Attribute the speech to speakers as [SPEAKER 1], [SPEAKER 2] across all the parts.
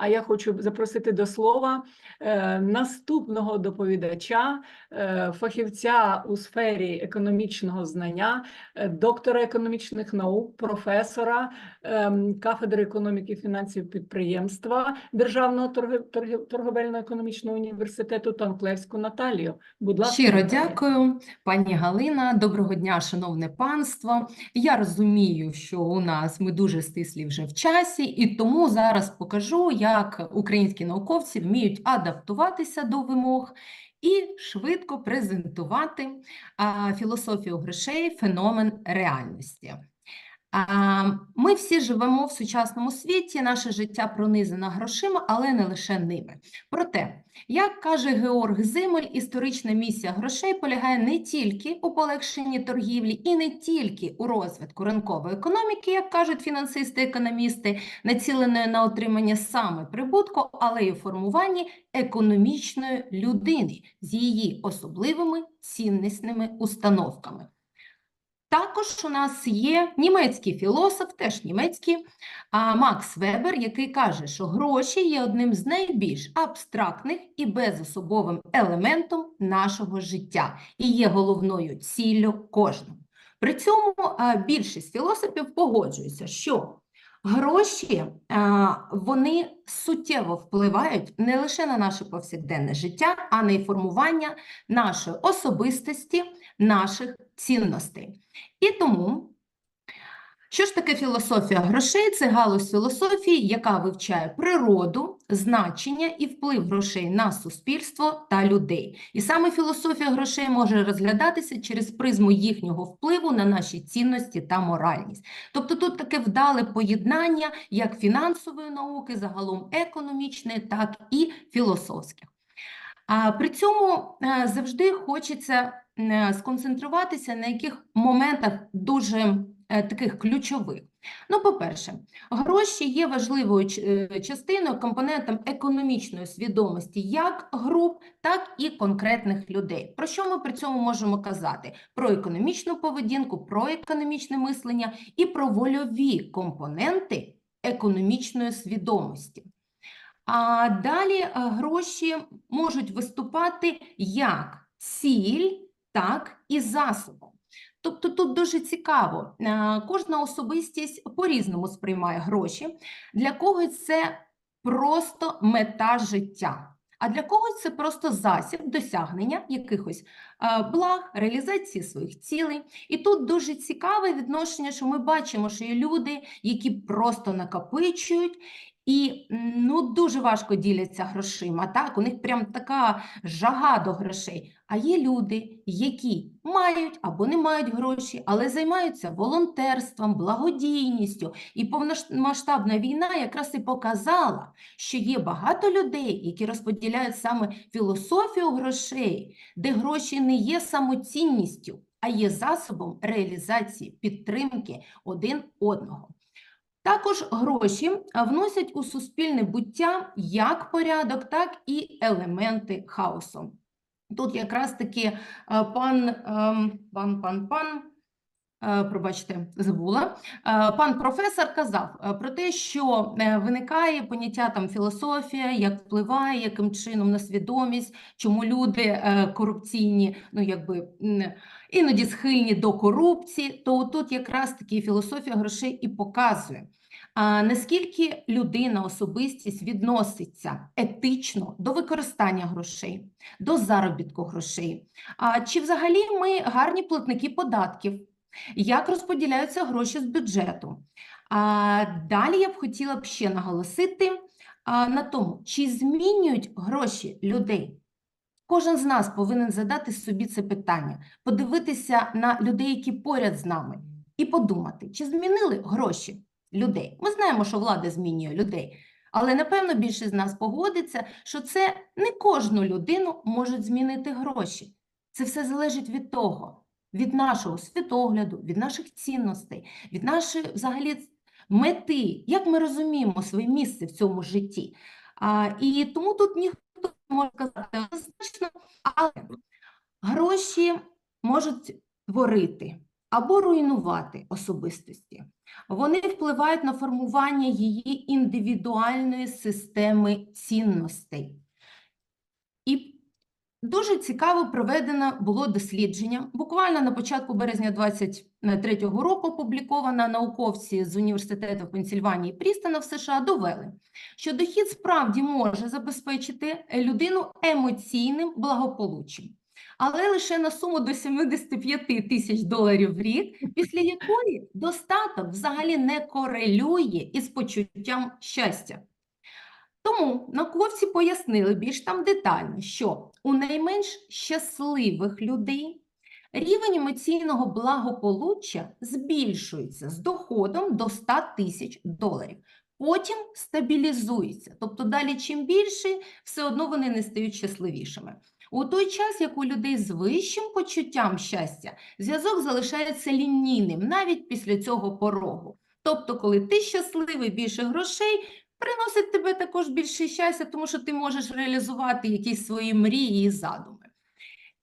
[SPEAKER 1] А я хочу запросити до слова е, наступного доповідача, е, фахівця у сфері економічного знання, е, доктора економічних наук, професора кафедри економіки і фінансів підприємства Державного торговельно-економічного університету Танклевську Наталію. Будь ласка,
[SPEAKER 2] Щиро дякую, пані Галина. Доброго дня, шановне панство. Я розумію, що у нас ми дуже стислі вже в часі, і тому зараз покажу, як українські науковці вміють адаптуватися до вимог і швидко презентувати філософію грошей, феномен реальності. Ми всі живемо в сучасному світі, наше життя пронизано грошима, але не лише ними. Проте, як каже Георг Зимель, історична місія грошей полягає не тільки у полегшенні торгівлі і не тільки у розвитку ринкової економіки, як кажуть фінансисти-економісти, націленої на отримання саме прибутку, але й у формуванні економічної людини з її особливими ціннісними установками. Також у нас є німецький філософ, теж німецький, Макс Вебер, який каже, що гроші є одним з найбільш абстрактних і безособовим елементом нашого життя і є головною ціллю кожного. При цьому більшість філософів погоджуються, що гроші вони суттєво впливають не лише на наше повсякденне життя, а на й формування нашої особистості, наших цінностей. І тому, що ж таке філософія грошей? Це галузь філософії, яка вивчає природу, значення і вплив грошей на суспільство та людей. І саме філософія грошей може розглядатися через призму їхнього впливу на наші цінності та моральність. Тобто тут таке вдале поєднання як фінансової науки, загалом економічної, так і філософських. А при цьому е, завжди хочеться е, сконцентруватися на яких моментах дуже таких ключових. Ну, по-перше, гроші є важливою е, частиною, компонентом економічної свідомості як груп, так і конкретних людей. Про що ми при цьому можемо казати? Про економічну поведінку, про економічне мислення і про вольові компоненти економічної свідомості. А далі е, гроші можуть виступати як ціль, так і засобом. Тобто тут дуже цікаво, е, кожна особистість по-різному сприймає гроші. Для когось це просто мета життя, а для когось це просто засіб досягнення якихось е, благ, реалізації своїх цілей. І тут дуже цікаве відношення, що ми бачимо, що є люди, які просто накопичують і ну, дуже важко діляться грошима. Так? У них прям така жага до грошей. А є люди, які мають або не мають гроші, але займаються волонтерством, благодійністю. І повномасштабна війна якраз і показала, що є багато людей, які розподіляють саме філософію грошей, де гроші не є самоцінністю, а є засобом реалізації підтримки один одного. Також гроші вносять у суспільне буття як порядок, так і елементи хаосу. Тут якраз таки е, пан, ем, пан, пан, пан, е, пробачте, забула, е, пан професор казав про те, що виникає поняття там філософія, як впливає, яким чином на свідомість, чому люди корупційні, ну якби іноді схильні до корупції, то тут якраз таки філософія грошей і показує. Наскільки людина, особистість відноситься етично до використання грошей, до заробітку грошей? Чи взагалі ми гарні платники податків? Як розподіляються гроші з бюджету? Далі я б хотіла б ще наголосити на тому, чи змінюють гроші людей? Кожен з нас повинен задати собі це питання, подивитися на людей, які поряд з нами, і подумати, чи змінили гроші людей. Ми знаємо, що влада змінює людей, але напевно більшість з нас погодиться, що це не кожну людину можуть змінити гроші. Це все залежить від того, від нашого світогляду, від наших цінностей, від нашої взагалі мети, як ми розуміємо своє місце в цьому житті. А, і тому тут ніхто не може казати однозначно, але гроші можуть творити або руйнувати особистості. Вони впливають на формування її індивідуальної системи цінностей. І дуже цікаво проведено було дослідження. Буквально на початку березня 2023 року опубліковано науковці з університету Пенсільванії Прістона в США довели, що дохід справді може забезпечити людину емоційним благополуччям, але лише на суму до 75 тисяч доларів в рік, після якої достаток взагалі не корелює із почуттям щастя. Тому науковці пояснили більш там детально, що у найменш щасливих людей рівень емоційного благополуччя збільшується з доходом до 100 тисяч доларів. Потім стабілізується. Тобто далі чим більше, все одно вони не стають щасливішими. У той час, як у людей з вищим почуттям щастя, зв'язок залишається лінійним навіть після цього порогу. Тобто, коли ти щасливий, більше грошей, приносить тебе також більше щастя, тому що ти можеш реалізувати якісь свої мрії і задуми.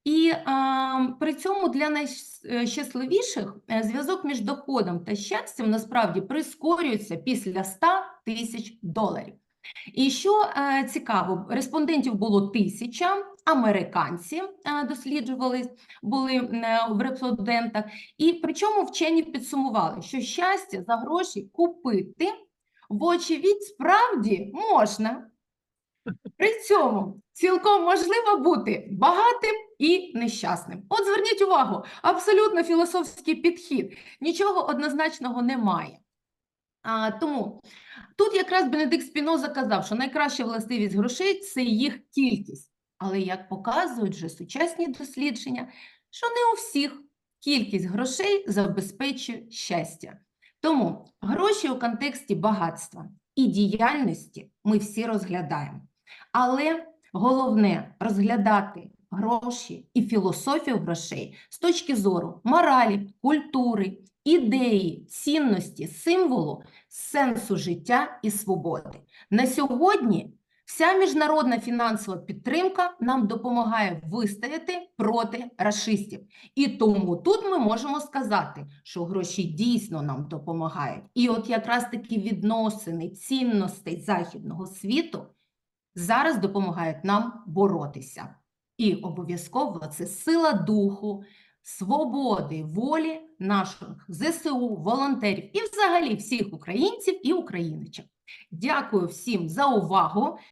[SPEAKER 2] І а, при цьому для найщасливіших е, зв'язок між доходом та щастям насправді прискорюється після 100 тисяч доларів. І що е, цікаво, респондентів було тисяча, американці е, досліджували, були е, в респондентах, і причому вчені підсумували, що щастя за гроші купити вочевидь справді можна. При цьому цілком можливо бути багатим і нещасним. От зверніть увагу, абсолютно філософський підхід, нічого однозначного немає. А, тому тут якраз Бенедикт Спіноза казав, що найкраща властивість грошей це їх кількість. Але як показують вже сучасні дослідження, що не у всіх кількість грошей забезпечує щастя. Тому гроші у контексті багатства і діяльності ми всі розглядаємо. Але головне розглядати гроші і філософію грошей з точки зору моралі, культури, ідеї, цінності, символу, сенсу життя і свободи. На сьогодні вся міжнародна фінансова підтримка нам допомагає вистояти проти расистів. І тому тут ми можемо сказати, що гроші дійсно нам допомагають. І от якраз такі відносини цінностей західного світу зараз допомагають нам боротися. І обов'язково це сила духу, свободи, волі наших ЗСУ, волонтерів і взагалі всіх українців і україночок. Дякую всім за увагу.